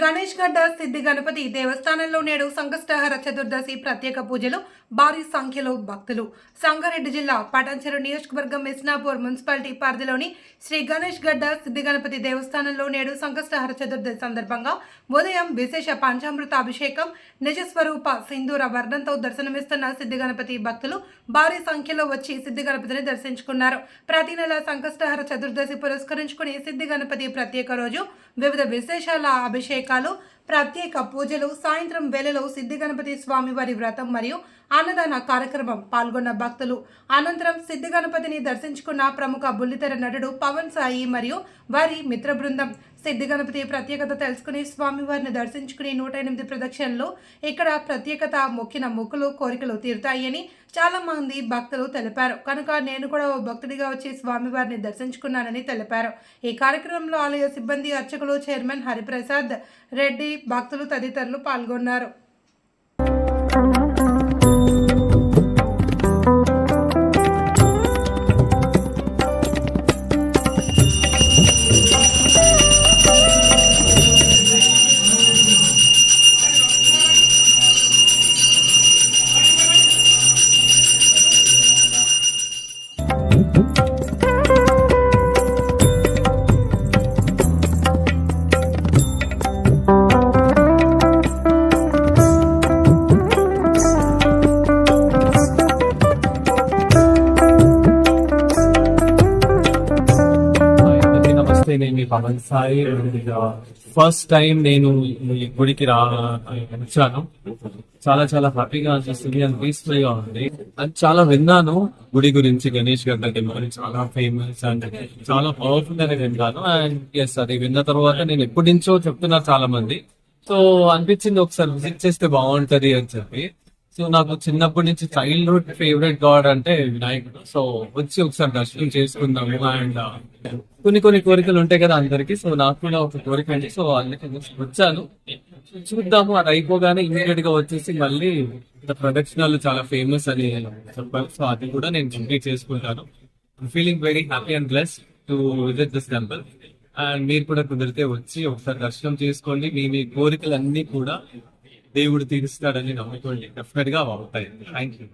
గణేష్ గడ్డ సిద్ధి గణపతి దేవస్థానంలో నేడు సంకష్టహర చతుర్దశి ప్రత్యేక పూజలు భారీ సంఖ్యలో భక్తులు. సంగారెడ్డి జిల్లా పటాన్చెరు నియోజకవర్గం మిస్నాపూర్ మున్సిపాలిటీ పరిధిలోని శ్రీ గణేష్ గడ్డ సిద్ధి గణపతి దేవస్థానంలో నేడు సంకష్టహర చతుర్దశి సందర్భంగా ఉదయం విశేష పంచామృత అభిషేకం నిజస్వరూప సింధూర వర్ణంతో దర్శనమిస్తున్న సిద్ధి గణపతి భక్తులు భారీ సంఖ్యలో వచ్చి సిద్ధి గణపతిని దర్శించుకున్నారు. ప్రతి నెల సంకష్టహర చతుర్దశి పురస్కరించుకుని సిద్ధి గణపతి ప్రత్యేక రోజు వివిధ విశేషాల అభిషేకాలు ప్రత్యేక పూజలు సాయంత్రం వేళలో సిద్ధి గణపతి స్వామి వారి వ్రతం మరియు అన్నదాన కార్యక్రమం పాల్గొన్న భక్తులు. అనంతరం సిద్ధి గణపతిని దర్శించుకున్న ప్రముఖ బుల్లితెర నటుడు పవన్ సాయి మరియు వారి మిత్ర బృందం సిద్ధి గణపతి ప్రత్యేకత తెలుసుకుని స్వామివారిని దర్శించుకుని నూట ఎనిమిది ప్రదక్షిణలో ఇక్కడ ప్రత్యేకత మొక్కిన మొక్కులు కోరికలు తీరుతాయని చాలామంది భక్తులు తెలిపారు. కనుక నేను కూడా ఓ భక్తుడిగా వచ్చి స్వామివారిని దర్శించుకున్నానని తెలిపారు. ఈ కార్యక్రమంలో ఆలయ సిబ్బంది అర్చకులు చైర్మన్ హరిప్రసాద్ రెడ్డి భక్తులు తదితరులు పాల్గొన్నారు. నమస్తే నేను మీ పవన్ సాయి. ఫస్ట్ టైం నేను ఈ గుడికి రా వచ్చాను. చాలా చాలా హ్యాపీగా అనిపిస్తుంది అండ్ పీస్ఫుల్గా ఉంది. అది చాలా విన్నాను. గుడి గురించి గణేష్ గడ్డ టెంపుల్ చాలా ఫేమస్ అండ్ చాలా పవర్ఫుల్ అని విన్నాను. అండ్ ఎస్ అది విన్న తర్వాత నేను ఎప్పటి నుంచో చెప్తున్నారు చాలా మంది సో అనిపించింది ఒకసారి విజిట్ చేస్తే బాగుంటది అని చెప్పి. సో నాకు చిన్నప్పటి నుంచి చైల్డ్హుడ్ ఫేవరెట్ గాడ్ అంటే వినాయకుడు. సో వచ్చి ఒకసారి దర్శనం చేసుకుందాము అండ్ uh, కొన్ని కొన్ని కోరికలు ఉంటాయి కదా అందరికి. సో నాకు కూడా ఒక కోరిక అండి సో అందుకే వచ్చాను. చూద్దాము అది అయిపోగానే ఇమీడియట్గా వచ్చేసి మళ్ళీ ప్రదక్షిణాలు చాలా ఫేమస్ అని చెప్పారు సో అది కూడా నేను కంప్లీట్ చేసుకుంటాను. Feeling very happy and bless to visit this temple and మీరు కూడా కుదిరితే వచ్చి ఒకసారి దర్శనం చేసుకోండి. మీ మీ కోరికలన్నీ కూడా దేవుడు తీరుస్తాడని నమ్ముకోండి. డెఫినెట్గా అవుతాయి. Thank you